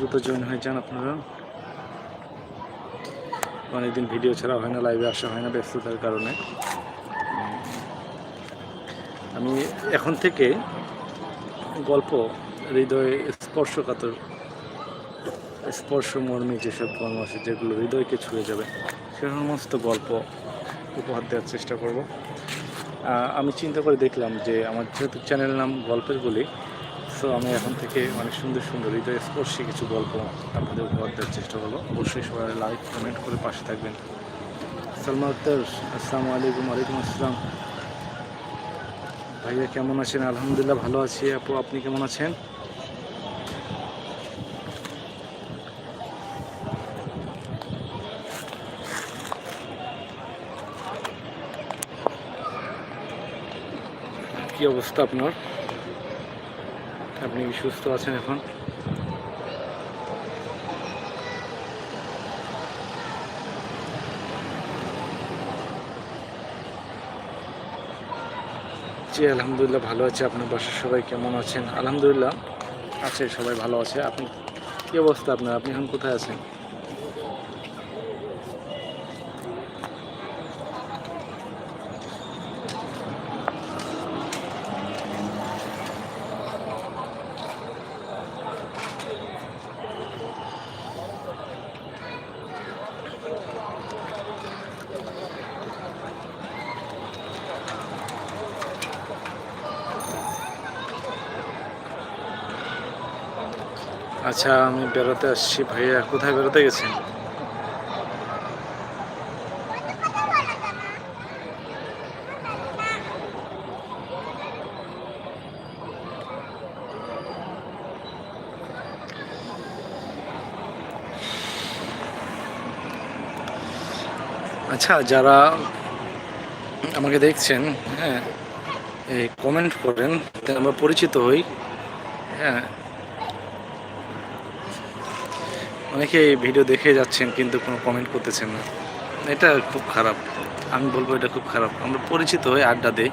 দ্রুত জয়েন হয়ে যান আপনারা। অনেকদিন ভিডিও ছাড়া হয় না লাইভে আসা হয় না ব্যস্ততার কারণে। আমি এখন থেকে গল্প, হৃদয়ে স্পর্শকাতর স্পর্শ মর্মী যেসব কর্ম আছে, যেগুলো হৃদয়কে ছুঁয়ে যাবে সে সমস্ত গল্প উপহার দেওয়ার চেষ্টা করব। আমি চিন্তা করে দেখলাম যে আমার যেহেতু চ্যানেল নাম গল্পের বলি সো আমি এখন থেকে অনেক সুন্দর সুন্দর হৃদয় স্পর্শী কিছু গল্প আপনাদের উপহার দেওয়ার চেষ্টা করব। অবশ্যই সবাই লাইক কমেন্ট করে পাশে থাকবেন। সালমা আক্তার, আসসালামু আলাইকুম, ওয়ালাইকুম আসসালাম। ভাইয়া কেমন আছেন? আলহামদুলিল্লাহ ভালো আছি। আপু, আপনি কেমন আছেন? কি অবস্থা আপনার? আপনি সুস্থ আছেন এখন? জি, আলহামদুলিল্লাহ ভালো আছে। আপনার বাসার সবাই কেমন আছেন? আলহামদুলিল্লাহ। আছে, সবাই ভালো আছে। আপনি কি অবস্থা আপনার? আপনি এখন কোথায় আছেন? আচ্ছা আমি বেরোতে আসছি ভাইয়া। কোথায় বেরোতে গেছেন? আচ্ছা যারা আমাকে দেখছেন হ্যাঁ এই কমেন্ট করেন আমরা পরিচিত হই। হ্যাঁ অনেকে ভিডিও দেখে যাচ্ছেন কিন্তু কোনো কমেন্ট করতেছেন না। এটা খুব খারাপ। আমি বলব এটা খুব খারাপ। আমরা পরিচিত হয়ে আড্ডা দেই।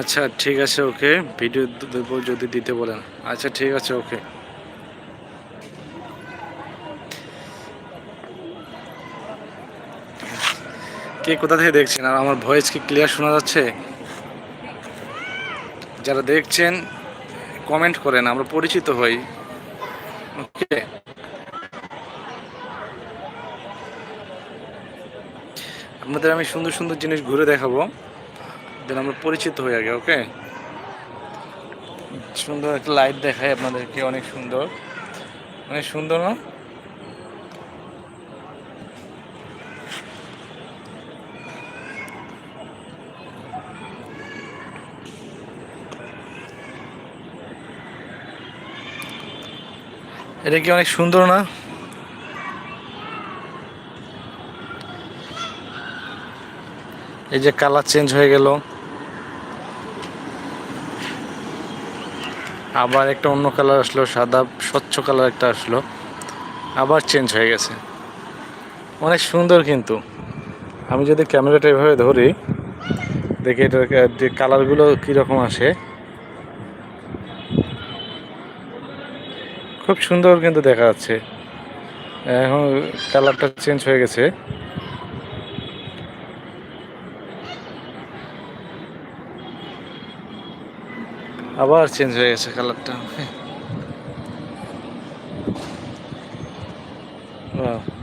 আচ্ছা ঠিক আছে, ওকে। ভিডিও যদি দিতে বলেন। আচ্ছা ঠিক আছে, ওকে। কে কোথা থেকে দেখছেন? আর আমার ভয়েস কি ক্লিয়ার শোনা যাচ্ছে? যারা দেখছেন কমেন্ট করেন, আমরা পরিচিত হই। ওকে আপনাদের আমি সুন্দর সুন্দর জিনিস ঘুরে দেখাবো। দেন আমরা পরিচিত হই আগে ওকে সুন্দর একটা লাইট দেখাই আপনাদেরকে, অনেক সুন্দর। অনেক সুন্দর না? এটা কি অনেক সুন্দর না? এই যে কালার চেঞ্জ হয়ে গেল। আবার একটা অন্য কালার আসলো, সাদা, স্বচ্ছ কালার একটা আসলো। আবার চেঞ্জ হয়ে গেছে। অনেক সুন্দর কিন্তু। আমি যদি ক্যামেরাটা এভাবে ধরি, দেখি এটার যে কালারগুলো কীরকম আসে। খুব সুন্দর কিন্তু দেখা যাচ্ছে। এখন কালারটা চেঞ্জ হয়ে গেছে। আবার চেঞ্জ হয়ে গেছে কালারটা। Wow.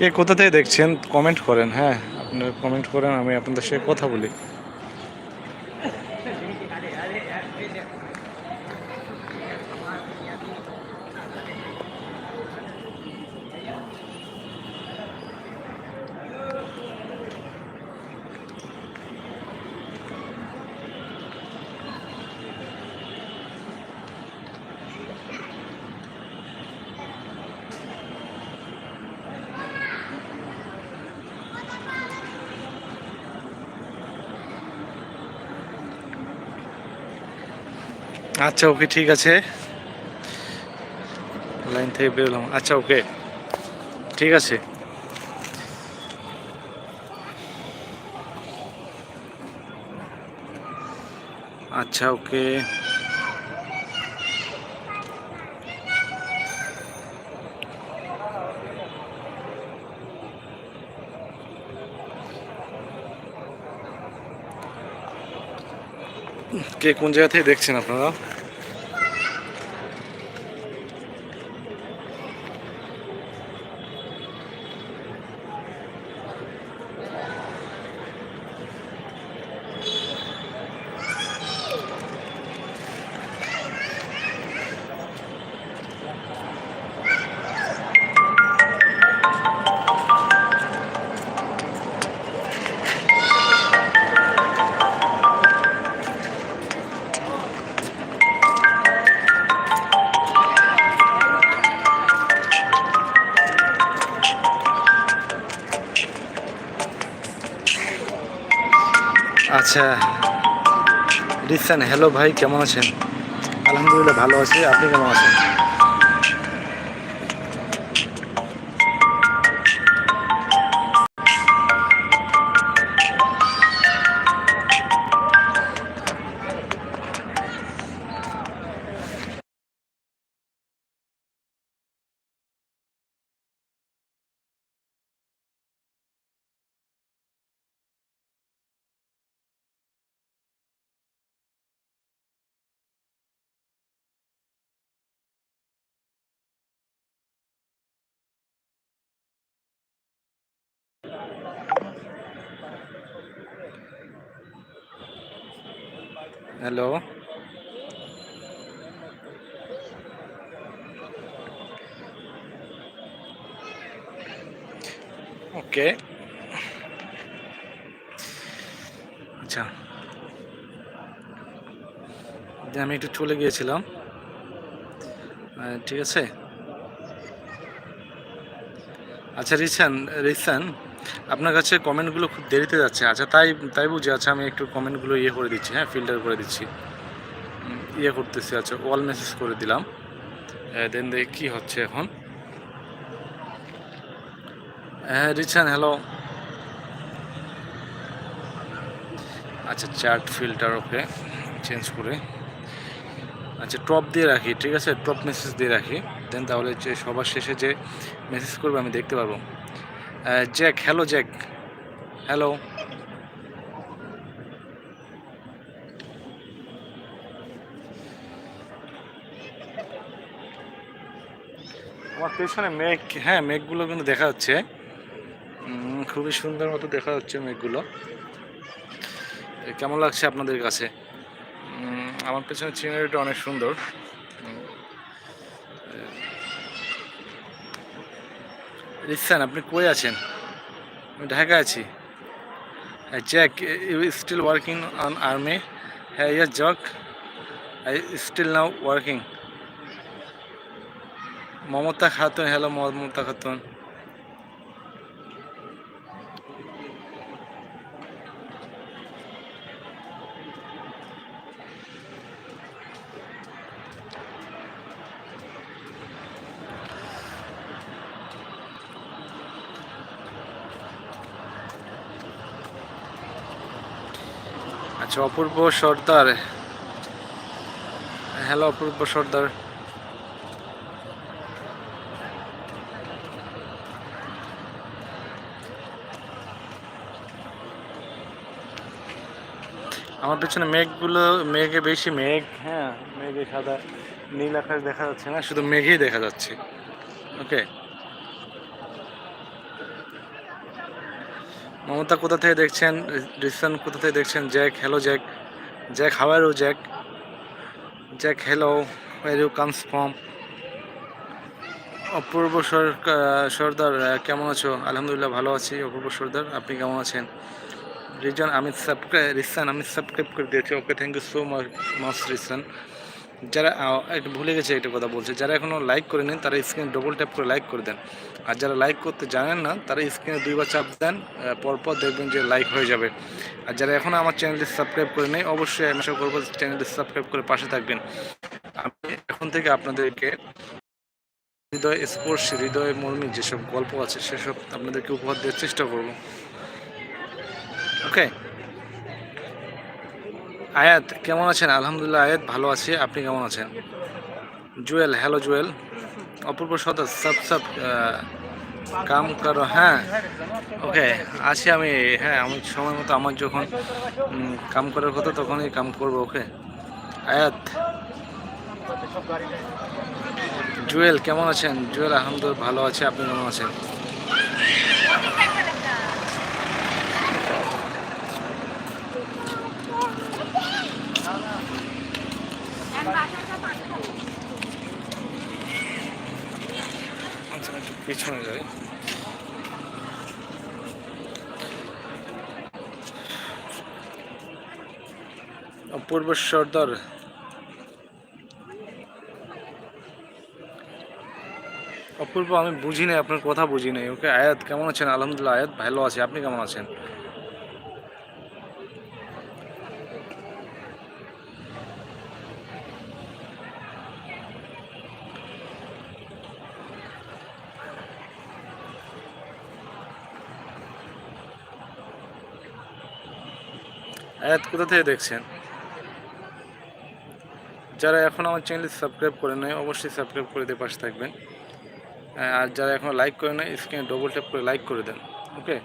কে কোথা থেকে দেখছেন কমেন্ট করেন হ্যাঁ আপনারা কমেন্ট করেন, আমি আপনাদের সাথে কথা বলি। আচ্ছা ওকে ঠিক আছে। লাইন থেকে বেরোলাম আচ্ছা ওকে। ঠিক আছে। আচ্ছা ওকে। কে কোন জায়গা থেকে দেখছেন আপনারা? আচ্ছা রিসান হ্যালো ভাই কেমন আছেন? আলহামদুলিল্লাহ ভালো আছি। আপনি কেমন আছেন? হ্যালো। ওকে। আচ্ছা। যে আমি একটু চলে গিয়েছিলাম। ঠিক আছে? আচ্ছা রিসান রিসান আপনার কাছে কমেন্টগুলো খুব দেরিতে যাচ্ছে। আচ্ছা তাই তাই বুঝি। আচ্ছা আমি একটু কমেন্টগুলো ইয়ে করে দিচ্ছি হ্যাঁ ফিল্টার করে দিচ্ছি। ইয়ে করতেছি আচ্ছা অল মেসেজ করে দিলাম। দেন দেখি কী হচ্ছে এখন। হ্যাঁ রিচান হ্যালো আচ্ছা চ্যাট ফিল্টার ওকে চেঞ্জ করে। আচ্ছা টপ দিয়ে রাখি, ঠিক আছে? টপ মেসেজ দিয়ে রাখি। দেন তাহলে যে সবার শেষে যে মেসেজ করবে, আমি দেখতে পারব। জ্যাক হ্যালো জ্যাক হ্যালো আমার পেছনে মেঘ হ্যাঁ মেঘগুলো কিন্তু দেখা যাচ্ছে। খুবই সুন্দর মতো দেখা যাচ্ছে মেঘগুলো। কেমন লাগছে আপনাদের কাছে? আমার পেছনে সিনারিটা অনেক সুন্দর। রিসান আপনি কই আছেন? আমি ঢাকা আছি। Jack you still working on army হ্যাঁ yeah Jack I still now working Mamata Khatun hello Mamata Khatun. আচ্ছা অপূর্ব সর্দার। হ্যালো, অপূর্ব সর্দার। আমার পেছনে মেঘগুলো, মেঘে বেশি মেঘ হ্যাঁ মেঘে সাদা, নীল আকাশ দেখা যাচ্ছে না, শুধু মেঘেই দেখা যাচ্ছে। ওকে মমতা কোথা থেকে দেখছেন? রিসান কোথা থেকে দেখছেন? Jack hello Jack. Jack how are O Jack? Jack hello where you comes from Apurba Sardar কেমন আছো? আলহামদুলিল্লাহ ভালো আছি, অপূর্ব সর্দার, আপনি কেমন আছেন? রিজন আমি সাবস্ক্রাইব রিসান আমি সাবস্ক্রাইব করে দিয়েছি। Okay thank you so much much রিসান যারা একটু ভুলে গেছে একটা কথা বলছে, যারা এখনও লাইক করে নেন তারা স্ক্রিনে ডবল ট্যাপ করে লাইক করে দেন। আর যারা লাইক করতে জানেন না, তারা স্ক্রিনে দুইবার চাপ দেন পরপর দেখবেন যে লাইক হয়ে যাবে। আর যারা এখনও আমার চ্যানেলটি সাবস্ক্রাইব করে নেই, অবশ্যই আমি আশা করব চ্যানেলটি সাবস্ক্রাইব করে পাশে থাকবেন। আমি এখন থেকে আপনাদেরকে হৃদয় স্পর্শী, হৃদয় মর্মী যেসব গল্প আছে, সেসব আপনাদেরকে উপহার দেওয়ার চেষ্টা করব। ওকে আয়াত, কেমন আছেন? আলহামদুলিল্লাহ, আয়াত ভালো আছি। আপনি কেমন আছেন? জুয়েল, হ্যালো জুয়েল। অপূর্ব সদা সব সব কাম করো হ্যাঁ। ওকে আছি আমি হ্যাঁ আমি সময় মতো আমার যখন কাম করার কথা তখনই কাম করব, ওকে? আয়াত। জুয়েল, কেমন আছেন? জুয়েল, আলহামদুলিল্লাহ, ভালো আছে। আপনি কেমন আছেন আচ্ছা একটু পিছনে যাই। অপূর্ব সর্দার। অপূর্ব, আমি বুঝি নাই আপনার কথা বুঝি নাই ওকে, আয়াত, কেমন আছেন? আলহামদুলিল্লাহ, আয়াত, ভালো আছে। আপনি কেমন আছেন? আয়াত কোথা থেকে দেখছেন? যারা এখন আমার চ্যানেল সাবস্ক্রাইব করে নেয় অবশ্যই সাবস্ক্রাইব করে দিয়ে পাশে থাকবেন। আর যারা এখন লাইক করে নেয় স্ক্রিনে ডবল ট্যাপ করে লাইক করে দেন ওকে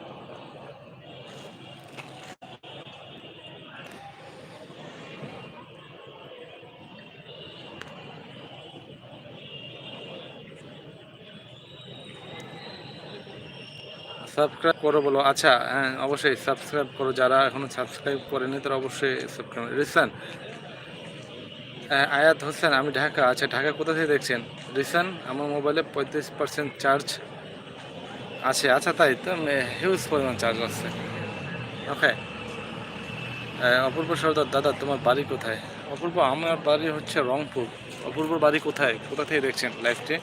সাবস্ক্রাইব করো বলো। আচ্ছা হ্যাঁ অবশ্যই সাবস্ক্রাইব করো। যারা এখনও সাবস্ক্রাইব করেনি, তারা অবশ্যই সাবস্ক্রাইব রিসান আয়াত হোসেন, আমি ঢাকা। আচ্ছা ঢাকা কোথা থেকে দেখছেন? রিসান, আমার মোবাইলে পঁয়ত্রিশ পার্সেন্ট চার্জ আছে। আচ্ছা তাই তো? হিউজ পরিমাণ চার্জ আছে। ওকে অপূর্ব সর্দার, দাদা, তোমার বাড়ি কোথায়? অপূর্ব, আমার বাড়ি হচ্ছে রংপুর। অপূর্ব বাড়ি কোথায়? কোথা থেকে দেখছেন লাইভটি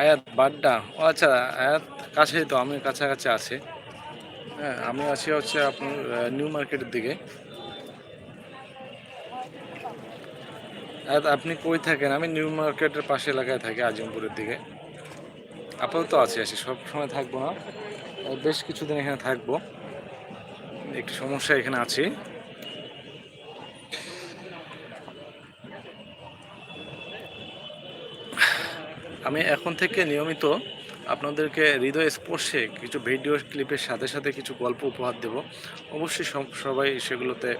আয়াত বাড্ডা। ও আচ্ছা আয়াত কাছেই তো, আমি কাছাকাছি আছি। হ্যাঁ আমি আছি হচ্ছে আপনার নিউ মার্কেটের দিকে। আয়াত, আপনি কই থাকেন? আমি নিউ মার্কেটের পাশে এলাকায় থাকি, আজিমপুরের দিকে। আপাতত আছি আছি, সব সময় থাকব না। বেশ কিছুদিন এখানে থাকব। একটু সমস্যা এখানে আছি। আমি এখন থেকে নিয়মিত আপনাদেরকে হৃদয় স্পর্শে কিছু ভিডিও ক্লিপের সাথে সাথে কিছু গল্প উপহার দেব। অবশ্যই সব- সবাই সেগুলোতে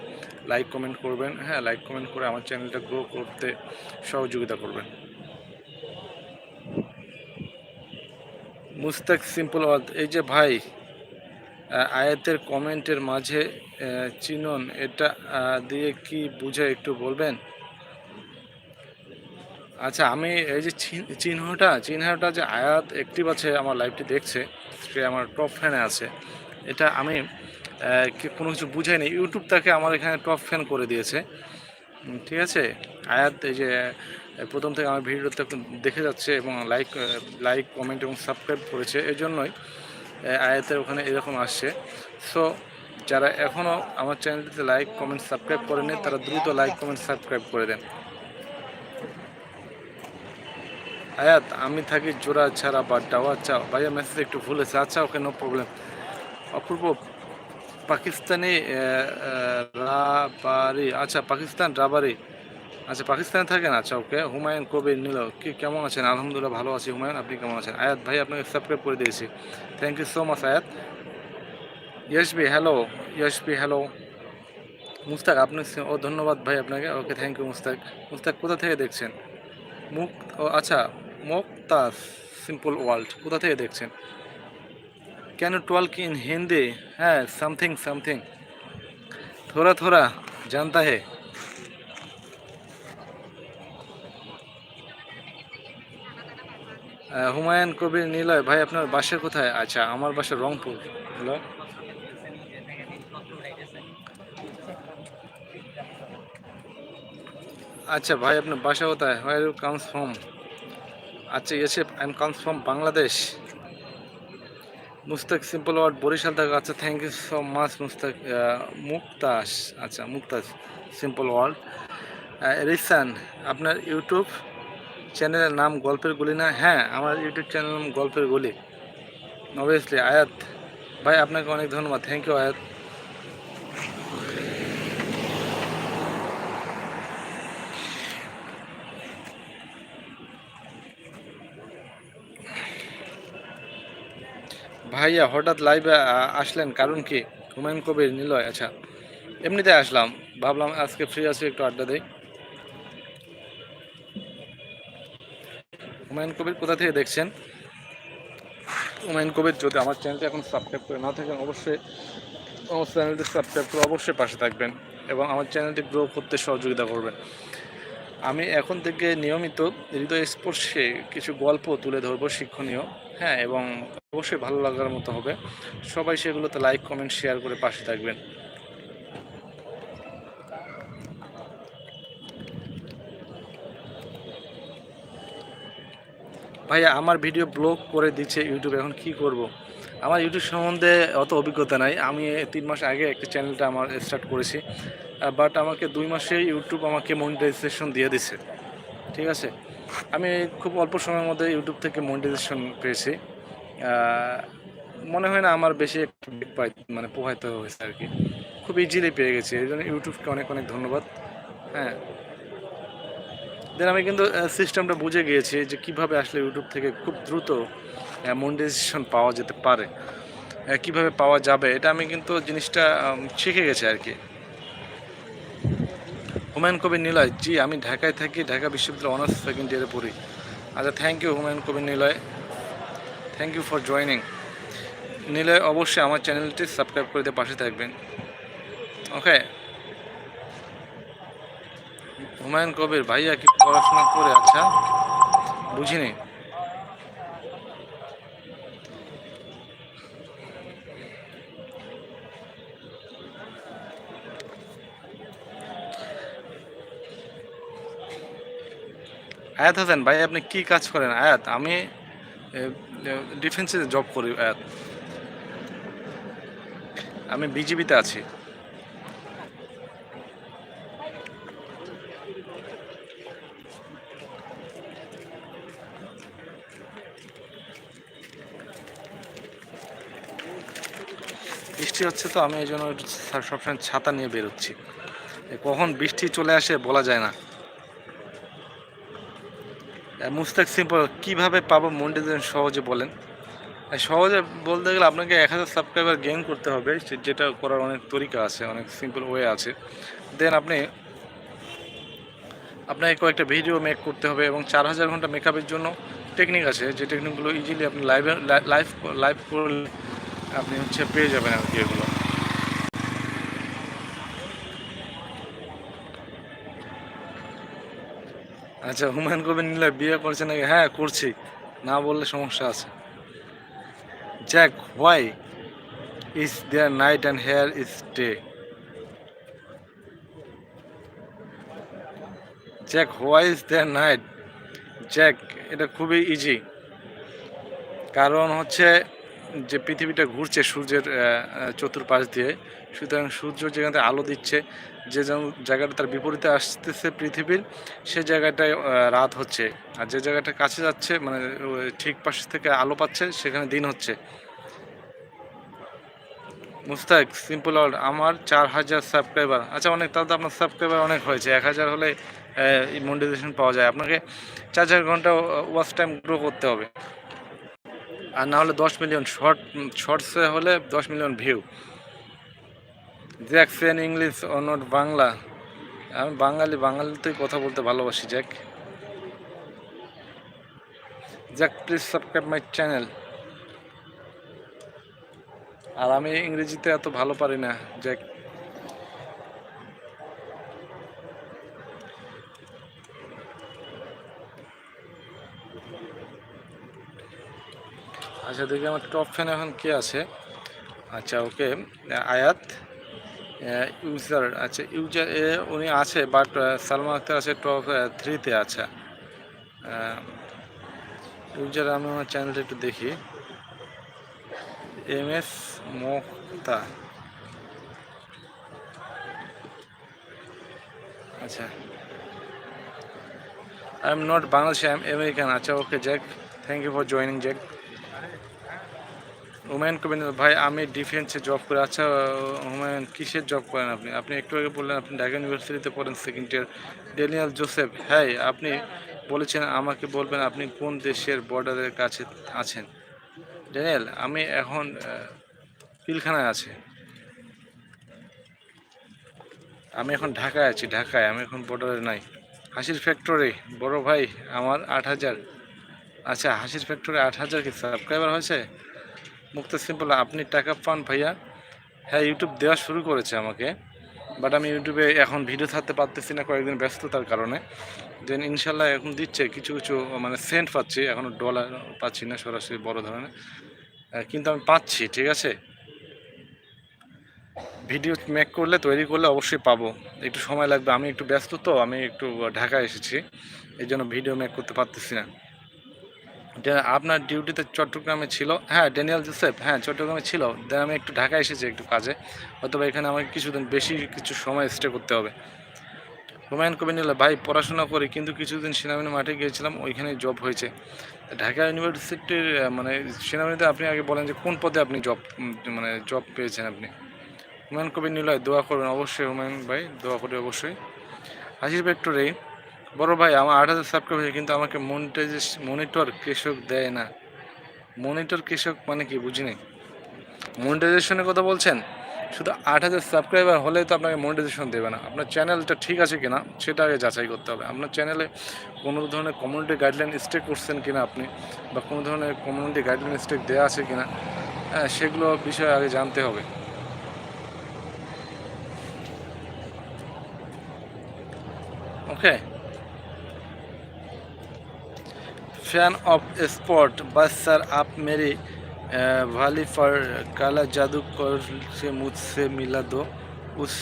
লাইক, কমেন্ট করবেন। হ্যাঁ লাইক, কমেন্ট করে আমার চ্যানেলটা গ্রো করতে সহযোগিতা করবেন। মুস্তাক সিম্পল ওয়ার্ড, এই যে ভাই আয়াতের কমেন্টের মাঝে চিনন, এটা দিয়ে কি বুঝে একটু বলবেন? আচ্ছা আমি এই যে চিহ্ন- চিহ্নটা চিহ্নটা যে আয়াত অ্যাক্টিভ আছে আমার লাইভটি দেখছে, সে আমার টপ ফ্যানে আছে। এটা আমি কোনো কিছু বুঝাইনি। ইউটিউব তাকে আমার এখানে টপ ফ্যান করে দিয়েছে। ঠিক আছে? আয়াত, এই যে প্রথম থেকে আমার ভিডিওতে দেখে যাচ্ছে এবং লাইক লাইক কমেন্ট এবং সাবস্ক্রাইব করেছে। এই জন্যই আয়াতের ওখানে এরকম আসছে। সো যারা এখনও আমার চ্যানেলটিতে লাইক কমেন্ট সাবস্ক্রাইব করেনি তারা দ্রুত লাইক কমেন্ট সাবস্ক্রাইব করে দেন। আয়াত আমি থাকি জোড়া ছাড়া বাড্ডা ও আচ্ছা ভাইয়া মেসেজ একটু ভুল হয়েছে আচ্ছা okay no problem Apurba, Pakistani robbery. আচ্ছা পাকিস্তান রাবারি। আচ্ছা পাকিস্তানে থাকেন? আচ্ছা ওকে, হুমায়ুন কবির নিল। কি, কেমন আছেন? আলহামদুলিল্লাহ, ভালো আছি। হুমায়ুন, আপনি কেমন আছেন? আয়াত ভাই, আপনাকে সাবস্ক্রাইব করে দিয়েছি। Thank you so much Ayat ইয়শবি হ্যালো ইয়শবি হ্যালো মুস্তাক, আপনি ও, ধন্যবাদ, ভাই, আপনাকে। Okay thank you Mushtaq. Mushtaq, কোথা থেকে দেখছেন? মুখ ও আচ্ছা মোক্তাস সিম্পল ওয়ার্ল্ড কোথা থেকে দেখছেন? Can you talk in Hindi? হ্যাঁ সামথিং সামথিং থোড়া থোড়া, জানতা হে। হুমায়ুন কবির নিলয়, ভাই, আপনার বাসা কোথায়? আচ্ছা আমার বাসা রংপুর। হ্যালো। আচ্ছা ভাই, আপনার বাসা কোথায়? হোয়ার ইউ কামস ফ্রম আচ্ছা I am comes from Bangladesh Mushtaq simple word Barishal থেকে আচ্ছা thank you so much Mushtaq Mukta's. আচ্ছা মুক্তাস সিম্পল ওয়ার্ল্ড রিসান, আপনার ইউটিউব চ্যানেলের নাম গল্পের গুলি না? হ্যাঁ আমার ইউটিউব চ্যানেল নাম গল্পের গুলি। অবভিয়াসলি আয়াত। ভাই, আপনাকে অনেক ধন্যবাদ। থ্যাংক ইউ আয়াত। ভাইয়া হঠাৎ লাইভে আসলেন, কারণ কি? হুমায়ুন কবির নিলয় আচ্ছা এমনিতে আসলাম, ভাবলাম আজকে ফ্রি আছি, একটু আড্ডা দেই। হুমায়ুন কবির কোথা থেকে দেখছেন? হুমায়ুন কবির, যদি আমার চ্যানেলটি এখন সাবস্ক্রাইব করে না থাকেন, অবশ্যই আমার চ্যানেলটি সাবস্ক্রাইব করে অবশ্যই পাশে থাকবেন এবং আমার চ্যানেলটি গ্রো করতে সহযোগিতা করবেন। আমি এখন থেকে নিয়মিত হৃদয় স্পর্শে কিছু গল্প তুলে ধরবো শিক্ষণীয়। হ্যাঁ এবং অবশ্যই ভালো লাগার মতো হবে। সবাই সেগুলোতে লাইক কমেন্ট শেয়ার করে পাশে থাকবেন। ভাইয়া, আমার ভিডিও ব্লগ করে দিচ্ছে ইউটিউব এখন কি করব। আমার ইউটিউব সম্বন্ধে অত অভিজ্ঞতা নাই। আমি তিন মাস আগে একটা চ্যানেলটা আমার স্টার্ট করেছি বাট আমাকে দুই মাসে ইউটিউব আমাকে মনিটাইজেশন দিয়ে দিছে। ঠিক আছে? আমি খুব অল্প সময়ের মধ্যে ইউটিউব থেকে মনিটাইজেশন পেয়েছি। মনে হয় না আমার বেশি মানে প্রভাবিত হয়েছে আর কি। খুব ইজিলি পেয়ে গেছি, এই জন্য ইউটিউবকে অনেক অনেক ধন্যবাদ। হ্যাঁ। দেন আমি কিন্তু সিস্টেমটা বুঝে গিয়েছি যে কীভাবে আসলে ইউটিউব থেকে খুব দ্রুত মনিটাইজেশন পাওয়া যেতে পারে কীভাবে পাওয়া যাবে, এটা আমি কিন্তু জিনিসটা শিখে গেছি আর কি। হুমায়ুন কবির নিলয়। জি, আমি ঢাকায় থাকি, ঢাকা বিশ্ববিদ্যালয় অনার্স সেকেন্ড ইয়ারে পড়ি। আচ্ছা thank you Humayun Kabir Niloy. Thank you for joining Niloy, অবশ্যই আমার চ্যানেলটি সাবস্ক্রাইব করে দিয়ে পাশে থাকবেন। ওকে হুমায়ুন কবির, ভাইয়া কি পড়াশোনা করে? আচ্ছা বুঝিনি। আয়াত হাসান, ভাই, আপনি কি কাজ করেন? আয়াত, আমি ডিফেন্সে জব করি, আয়াত। আমি বিজিবিতে আছি। বৃষ্টি হচ্ছে তো, আমি এই জন্য সবসময় ছাতা নিয়ে বেরোচ্ছি। কখন বৃষ্টি চলে আসে বলা যায় না। মুস্তাক সিম্পল কীভাবে পাবো মনিটাইজেশন সহজে বলেন। সহজে বলতে গেলে আপনাকে এক হাজার সাবস্ক্রাইবার গেইন করতে হবে যেটা করার অনেক তরিকা আছে, অনেক সিম্পল ওয়ে আছে। দেন আপনি, আপনাকে কয়েকটা ভিডিও মেক করতে হবে এবং চার হাজার ঘণ্টা মেকআপের জন্য টেকনিক আছে, যে টেকনিকগুলো ইজিলি আপনি লাইভে লাইভ লাইভ করলে আপনি হচ্ছে পেয়ে যাবেন আর কি এগুলো। আচ্ছা হুমায়ুন কবির নিলে বিয়ে করছে নাকি? হ্যাঁ করছি। না বললে সমস্যা আছে। Jack why is there night and here is day Jack why is there night Jack এটা খুবই ইজি কারণ হচ্ছে যে পৃথিবীটা ঘুরছে সূর্যের চতুর্পাশ দিয়ে। সুতরাং সূর্য যেখানে আলো দিচ্ছে যে জায়গাটা তার বিপরীতে আসতেছে পৃথিবীর, সে জায়গাটায় রাত হচ্ছে। আর যে জায়গাটা কাছে যাচ্ছে মানে ঠিক পাশ থেকে আলো পাচ্ছে, সেখানে দিন হচ্ছে। মুস্তাক সিম্পল ওয়ার্ড আমার চার হাজার সাবস্ক্রাইবার আচ্ছা অনেক, তাহলে আপনার সাবস্ক্রাইবার অনেক হয়েছে। এক হাজার হলে মনিটাইজেশন পাওয়া যায়। আপনাকে চার চার ঘণ্টা ওয়াচ টাইম গ্রো করতে হবে। আর না হলে দশ মিলিয়ন শর্ট শর্টসে হলে দশ মিলিয়ন ভিউ জ্যাক সেন ইংলিশ ও নট বাংলা। আমি বাঙালি, বাঙালিতেই কথা বলতে ভালোবাসি Jack Jack please subscribe my channel আর আমি ইংরেজিতে এত ভালো পারি না জ্যাক আচ্ছা দেখি আমার টপ ফ্যান এখন কে আছে। আচ্ছা ওকে, আয়াত। ইউজার আচ্ছা ইউজার উনি আছে বাট সালমান আক্তার আছে টপ থ্রিতে আচ্ছা ইউজার আমি আমার চ্যানেলটা একটু দেখি। এম এস মোক্তা আচ্ছা। I am not Bangladeshi I am American আচ্ছা okay Jack thank you for joining Jack Humayun Kabir ভাই, আমি ডিফেন্সে জব করি আচ্ছা হুমায়ুন, কিসের জব করেন আপনি? আপনি একটু আগে বললেন, আপনি ঢাকা ইউনিভার্সিটিতে পড়েন সেকেন্ড ইয়ার ডেনিয়াল জোসেফ হ্যাঁ আপনি বলেছেন, আমাকে বলবেন আপনি কোন দেশের বর্ডারের কাছে আছেন? ড্যানিয়েল আমি এখন পিলখানায় আছি। আমি এখন ঢাকায় আছি, ঢাকায়, আমি এখন বর্ডারে নাই। হাসির ফ্যাক্টরি বড় ভাই, আমার আট হাজার। আচ্ছা হাসির ফ্যাক্টরি আট হাজার কি সাবস্ক্রাইবার হয়েছে? মুক্ত সিম্পল, আপনি টাকা পান ভাইয়া। হ্যাঁ ইউটিউব দেওয়া শুরু করেছে আমাকে। বাট আমি ইউটিউবে এখন ভিডিও থাকতে পারতেছি না, কয়েকদিন ব্যস্ততার কারণে। দেন ইনশাল্লাহ এখন দিচ্ছে, কিছু কিছু মানে সেন্ট পাচ্ছি এখনও ডলার পাচ্ছি না, সরাসরি বড় ধরনের। কিন্তু আমি পাচ্ছি, ঠিক আছে? ভিডিও মেক করলে, তৈরি করলে অবশ্যই পাবো। একটু সময় লাগবে, আমি একটু ব্যস্ত তো, আমি একটু ঢাকায় এসেছি। এই জন্য ভিডিও মেক করতে পারতেছি না। আপনার ডিউটিতে চট্টগ্রামে ছিল। হ্যাঁ ড্যানিয়েল জোসেফ হ্যাঁ চট্টগ্রামে ছিল। দেন আমি একটু ঢাকায় এসেছি একটু কাজে। অথবা এখানে আমাকে কিছুদিন বেশি কিছু সময় স্টে করতে হবে। হুমায়ুন কবির নিল, ভাই, পড়াশোনা করি, কিন্তু কিছুদিন সেনাবাহিনী মাঠে গিয়েছিলাম ওইখানে জব হয়েছে। ঢাকা ইউনিভার্সিটির মানে সেনাবাহিনীতে আপনি আগে বলেন যে কোন পদে আপনি জব মানে জব পেয়েছেন আপনি? হুমায়ুন কবির নিলয়, দোয়া করবেন। অবশ্যই হুমায়ুন ভাই, দোয়া করি অবশ্যই। হাসির ভেক্টরে বড় ভাই, আমার আট হাজার সাবস্ক্রাইব হয়েছে, কিন্তু আমাকে মনিটাইজেশ মনিটর কৃষক দেয় না। মনিটর কৃষক মানে কি বুঝিনি মনিটাইজেশনের কথা বলছেন? শুধু আট হাজার সাবস্ক্রাইবার হলে তো আপনাকে মনিটাইজেশন দেবে না। আপনার চ্যানেলটা ঠিক আছে কিনা, সেটা আগে যাচাই করতে হবে। আপনার চ্যানেলে কোনো ধরনের কমিউনিটি গাইডলাইন স্টেক করছেন কিনা আপনি, বা কোনো ধরনের কমিউনিটি গাইডলাইন স্টেক দেওয়া আছে কিনা হ্যাঁ সেগুলো বিষয়ে আগে জানতে হবে। ओके फ़ैन ऑफ़ स्पोर्ट बस सर, आप मेरे वाली पर काला जादू कर से मुझसे मिला दो। उस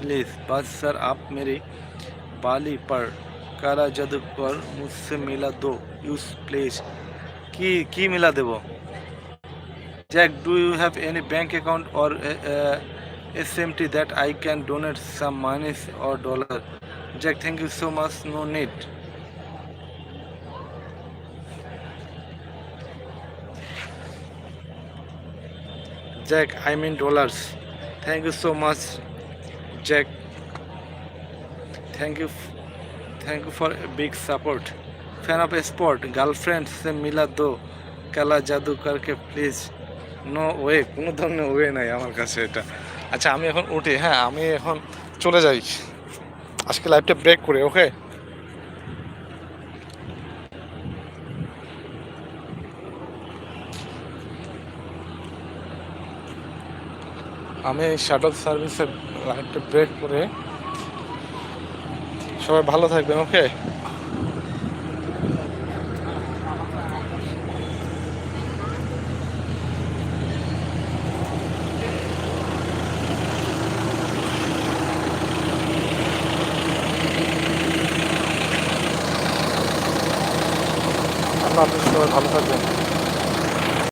प्लीज़ बस सर, आप मेरे बाली पर काला जादू कर मुझसे मिला दो। उस प्लीज़ की की मिला देव Jack do you have any bank account or S M T that I can donate some money or dollar Jack thank you so much no need Jack I mean dollars thank you so much Jack thank you thank you for big support fan of sport girlfriend সে মিলা দো কালা জাদুকারকে please no way কোনো ধরনের way নাই আমার কাছে এটা। আচ্ছা আমি এখন উঠি হ্যাঁ আমি এখন চলে যাই। আজকে লাইফটা ব্রেক করে ওকে আমি শাটল সার্ভিসের লাইটটা ব্রেক করে সবাই ভালো থাকবেন ওকে